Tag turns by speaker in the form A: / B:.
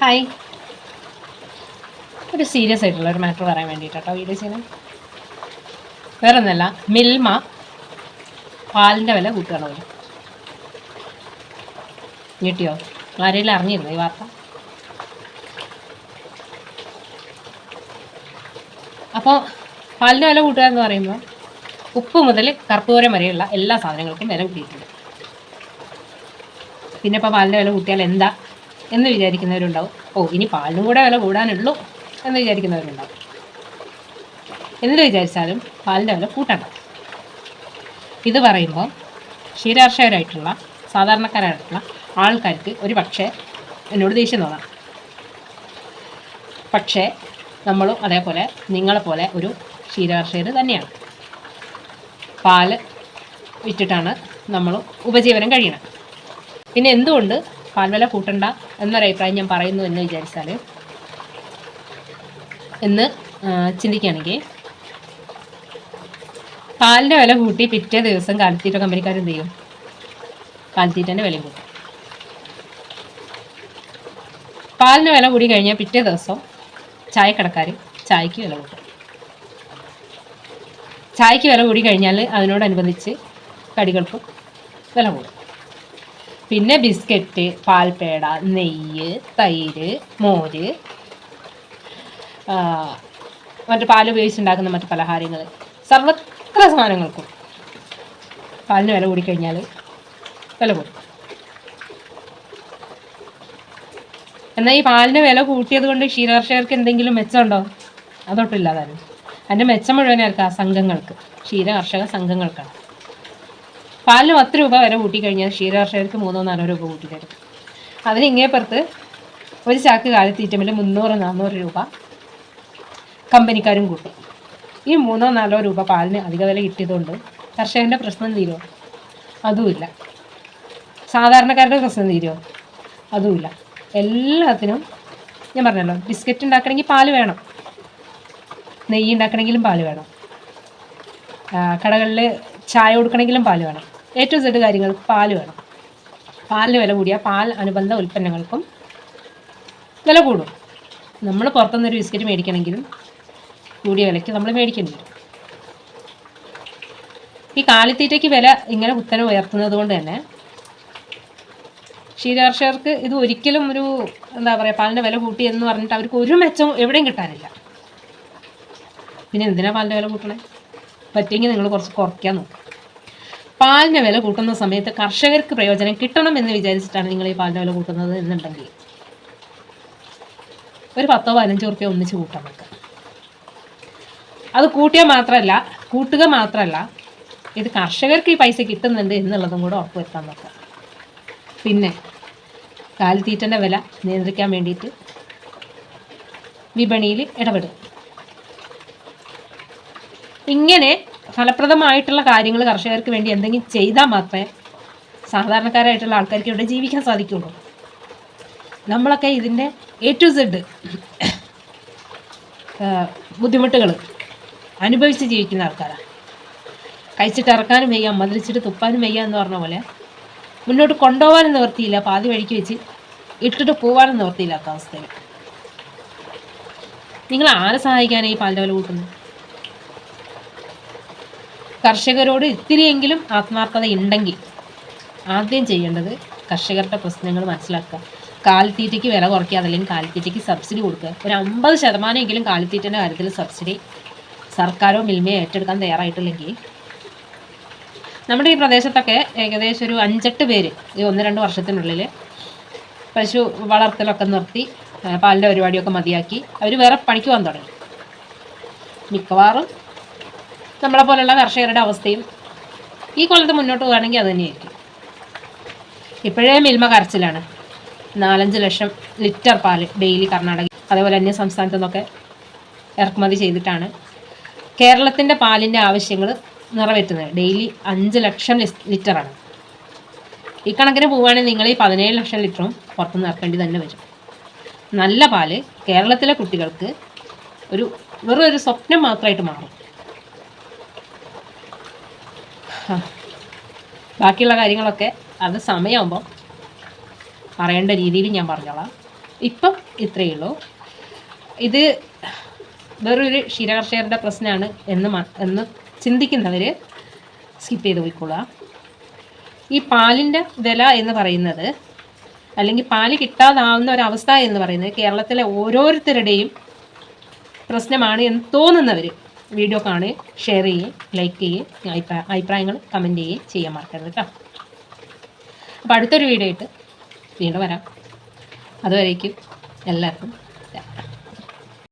A: Hi ഒരു serious ആയിട്ടുള്ള ഒരു മാറ്റർ പറയാൻ വേണ്ടിയിട്ടോ വീഡിയോ ചെയ്യുന്നത് വേറെ ഒന്നല്ല മിൽമ പാലിന്റെ വില കൂട്ടുകയാണ് പോലും ഞെട്ടിയോ? ആരെങ്കിലും അറിഞ്ഞിരുന്നു ഈ വാർത്ത? അപ്പോൾ പാലിന്റെ വില കൂട്ടുക എന്ന് പറയുമ്പോൾ ഉപ്പ് മുതൽ കറുപ്പൂരം വരെയുള്ള എല്ലാ സാധനങ്ങൾക്കും വില കൂട്ടിയിട്ടുണ്ട് പിന്നെ ഇപ്പോൾ പാലിന്റെ വില കൂട്ടിയാൽ എന്താ? എന്ന് വിചാരിക്കുന്നവരുണ്ടാവും. ഓ ഇനി പാലിനും കൂടെ വില കൂടാനുള്ളൂ എന്ന് വിചാരിക്കുന്നവരുണ്ടാവും. എന്ത് വിചാരിച്ചാലും പാലിന്റെ വില കൂട്ടണ്ട. ഇത് പറയുമ്പോൾ ക്ഷീരാർഷകരായിട്ടുള്ള സാധാരണക്കാരായിട്ടുള്ള ആൾക്കാർക്ക് ഒരു പക്ഷേ എന്നോട് ദേഷ്യം തോന്നാം. പക്ഷേ നമ്മളും അതേപോലെ നിങ്ങളെപ്പോലെ ഒരു ക്ഷീരാർഷകർ തന്നെയാണ്. പാൽ വിറ്റിട്ടാണ് നമ്മൾ ഉപജീവനം കഴിയണം. പിന്നെ എന്തുകൊണ്ട് പാൽവില കൂട്ടണ്ട? എന്നൊരഭിപ്രായം ഞാൻ പറയുന്നു എന്ന് വിചാരിച്ചാൽ എന്ന് ചിന്തിക്കുകയാണെങ്കിൽ പാലിന്റെ വില കൂട്ടി പിറ്റേ ദിവസം കാലിത്തീറ്റ കമ്പനിക്കാർ എന്ത് ചെയ്യും? കാലിത്തീറ്റന്റെ വിലയും കൂട്ടും. പാലിന് വില കൂടി കഴിഞ്ഞാൽ പിറ്റേ ദിവസം ചായക്കടക്കാർ ചായക്ക് വില കൂട്ടും. ചായക്ക് വില കൂടി കഴിഞ്ഞാൽ അതിനോടനുബന്ധിച്ച് കടികൾക്കും വില കൂടും. പിന്നെ ബിസ്ക്കറ്റ് പാൽപ്പേട നെയ്യ് തൈര് മോര് മറ്റു പാൽ ഉപയോഗിച്ചുണ്ടാക്കുന്ന മറ്റു പലഹാരങ്ങൾ സർവത്ര സാധനങ്ങൾക്കും പാലിന് വില കൂടിക്കഴിഞ്ഞാൽ വില കൂടും. എന്നാൽ ഈ പാലിന് വില കൂട്ടിയത് കൊണ്ട് ക്ഷീരകർഷകർക്ക് എന്തെങ്കിലും മെച്ചമുണ്ടോ? അതൊട്ടില്ലാതായിരുന്നു അതിന്റെ മെച്ചം മുഴുവനായിരിക്കും ആ സംഘങ്ങൾക്ക്. ക്ഷീരകർഷക സംഘങ്ങൾക്കാണ്. പാലിന് പത്ത് രൂപ വരെ കൂട്ടിക്കഴിഞ്ഞാൽ ക്ഷീരകർഷകർക്ക് മൂന്നോ നാലോ രൂപ കൂട്ടി തരും. അതിന് ഇങ്ങേപ്പുറത്ത് ഒരു ചാക്ക് കാലിത്തീറ്റമിൽ മുന്നൂറ് നാന്നൂറ് രൂപ കമ്പനിക്കാരും കൂട്ടും. ഈ മൂന്നോ നാലോ രൂപ പാലിന് അധിക വില കിട്ടിയതുകൊണ്ട് കർഷകന്റെ പ്രശ്നം തീരുമോ? അതുമില്ല. സാധാരണക്കാരുടെ പ്രശ്നം തീരുമോ? അതുമില്ല. എല്ലാത്തിനും ഞാൻ പറഞ്ഞല്ലോ ബിസ്ക്കറ്റ് ഉണ്ടാക്കണമെങ്കിൽ പാൽ വേണം. നെയ്യ് ഉണ്ടാക്കണമെങ്കിലും പാൽ വേണം. കടകളിൽ ചായ കൊടുക്കണമെങ്കിലും പാൽ വേണം. എ ടു സെഡ് കാര്യങ്ങൾക്ക് പാൽ വേണം. പാലിന് വില കൂടിയ പാൽ അനുബന്ധ ഉൽപ്പന്നങ്ങൾക്കും വില കൂടും. നമ്മൾ പുറത്തുനിന്നൊരു ബിസ്ക്കറ്റ് മേടിക്കണമെങ്കിലും കൂടിയ വിലയ്ക്ക് നമ്മൾ മേടിക്കേണ്ടി വരും. ഈ കാലിത്തീറ്റയ്ക്ക് വില ഇങ്ങനെ കുത്തനെ ഉയർത്തുന്നത് കൊണ്ട് തന്നെ ക്ഷീരകർഷകർക്ക് ഇത് ഒരിക്കലും ഒരു എന്താ പറയുക പാലിന്റെ വില കൂട്ടി എന്ന് പറഞ്ഞിട്ട് അവർക്ക് ഒരു മെച്ചം എവിടെയും കിട്ടാനില്ല. പിന്നെ എന്തിനാണ് പാലിന്റെ വില കൂട്ടണേ? പറ്റുമെങ്കിൽ നിങ്ങൾ കുറച്ച് കുറയ്ക്കാൻ നോക്കുക പാലിന്റെ വില കൂട്ടുന്ന സമയത്ത് കർഷകർക്ക് പ്രയോജനം കിട്ടണം എന്ന് വിചാരിച്ചിട്ടാണ് നിങ്ങൾ ഈ പാലിന്റെ വില കൂട്ടുന്നത് എന്നുണ്ടെങ്കിൽ. ഒരു പത്തോ പതിനഞ്ചോ റുപ്യ ഒന്നിച്ച് കൂട്ടാൻ നമുക്ക്. അത് കൂട്ടിയാൽ മാത്രമല്ല കൂട്ടുക മാത്രമല്ല ഇത് കർഷകർക്ക് ഈ പൈസ കിട്ടുന്നുണ്ട് എന്നുള്ളതും കൂടെ ഉറപ്പുവരുത്താൻ നോക്കുക പിന്നെ കാലിത്തീറ്റന്റെ വില നിയന്ത്രിക്കാൻ വേണ്ടിയിട്ട് വിപണിയിൽ ഇടപെടും. ഇങ്ങനെ ഫലപ്രദമായിട്ടുള്ള കാര്യങ്ങൾ കർഷകർക്ക് വേണ്ടി എന്തെങ്കിലും ചെയ്താൽ മാത്രമേ സാധാരണക്കാരായിട്ടുള്ള ആൾക്കാർക്ക് ഇവിടെ ജീവിക്കാൻ സാധിക്കുള്ളൂ. നമ്മളൊക്കെ ഇതിന്റെ എ ടു സെഡ് ബുദ്ധിമുട്ടുകൾ അനുഭവിച്ച് ജീവിക്കുന്ന ആൾക്കാരാണ്. കഴിച്ചിട്ട് ഇറക്കാനും വയ്യ മതിലിച്ചിട്ട് തുപ്പാനും വയ്യ എന്ന് പറഞ്ഞ പോലെ മുന്നോട്ട് കൊണ്ടുപോകാനും നിവർത്തിയില്ല പാതി വഴിക്ക് വെച്ച് ഇട്ടിട്ട് പോകാനും നിവർത്തിയില്ലാത്ത അവസ്ഥയിൽ. നിങ്ങൾ ആരെ സഹായിക്കാനാണ് ഈ വില കൂട്ടുന്നത്? കർഷകരോട് ഇത്തിരിയെങ്കിലും ആത്മാർത്ഥത ഉണ്ടെങ്കിൽ ആദ്യം ചെയ്യേണ്ടത് കർഷകരുടെ പ്രശ്നങ്ങൾ മനസ്സിലാക്കുക. കാലിത്തീറ്റയ്ക്ക് വില കുറയ്ക്കുക അതല്ലെങ്കിൽ കാലിത്തീറ്റയ്ക്ക് സബ്സിഡി കൊടുക്കുക. ഒരു അമ്പത് ശതമാനമെങ്കിലും കാലിത്തീറ്റന്റെ കാര്യത്തിൽ സബ്സിഡി സർക്കാരോ മിൽമയോ ഏറ്റെടുക്കാൻ തയ്യാറായിട്ടില്ലെങ്കിൽ നമ്മുടെ ഈ പ്രദേശത്തൊക്കെ ഏകദേശം ഒരു അഞ്ചെട്ട് പേര് ഈ ഒന്ന് രണ്ട് വർഷത്തിനുള്ളിൽ പശു വളർത്തലൊക്കെ നിർത്തി പാലിന്റെ പരിപാടിയൊക്കെ മതിയാക്കി. അവർ വേറെ പണിക്ക് പോകാൻ തുടങ്ങി. മിക്കവാറും നമ്മളെ പോലുള്ള കർഷകരുടെ അവസ്ഥയും ഈ കൊല്ലത്ത് മുന്നോട്ട് പോകുകയാണെങ്കിൽ അത് തന്നെയായിരിക്കും. ഇപ്പോഴേ മിൽമ കരച്ചിലാണ്. നാലഞ്ച് ലക്ഷം ലിറ്റർ പാൽ ഡെയിലി കർണാടക അതേപോലെ അന്യ സംസ്ഥാനത്തു നിന്നൊക്കെ ഇറക്കുമതി ചെയ്തിട്ടാണ് കേരളത്തിന്റെ പാലിന്റെ ആവശ്യങ്ങൾ നിറവേറ്റുന്നത്. ഡെയിലി അഞ്ച് ലക്ഷം ലിറ്ററാണ്. ഈ കണക്കിന് പോവുകയാണെങ്കിൽ നിങ്ങൾ ഈ പതിനേഴ് ലക്ഷം ലിറ്ററും പുറത്തുനിന്ന് ഇറക്കേണ്ടി തന്നെ വരും. നല്ല പാൽ കേരളത്തിലെ കുട്ടികൾക്ക് ഒരു വെറും ഒരു സ്വപ്നം മാത്രമായിട്ട് മാറും ആ. ബാക്കിയുള്ള കാര്യങ്ങളൊക്കെ അത് സമയമാകുമ്പോൾ പറയേണ്ട രീതിയിൽ ഞാൻ പറഞ്ഞോളാം. ഇപ്പം ഇത്രയേ ഉള്ളൂ. ഇത് വേറൊരു ക്ഷീരകർഷകരുടെ പ്രശ്നമാണ് എന്ന് എന്ന് ചിന്തിക്കുന്നവർ സ്കിപ്പ് ചെയ്ത് പോയിക്കൊള്ളുക ഈ പാലിന്റെ വില എന്ന് പറയുന്നത് അല്ലെങ്കിൽ പാൽ കിട്ടാതാവുന്ന ഒരവസ്ഥ എന്ന് പറയുന്നത് കേരളത്തിലെ ഓരോരുത്തരുടെയും പ്രശ്നമാണ് എന്ന് തോന്നുന്നവർ വീഡിയോ കാണുകയും ഷെയർ ചെയ്യുകയും ലൈക്ക് ചെയ്യുകയും അഭിപ്രായ അഭിപ്രായങ്ങൾ കമന്റ് ചെയ്യുകയും ചെയ്യാൻ മറക്കരുത് കേട്ടോ അപ്പോൾ അടുത്തൊരു വീഡിയോ ആയിട്ട് വീണ്ടും വരാം. അതുവരേക്കും എല്ലാവർക്കും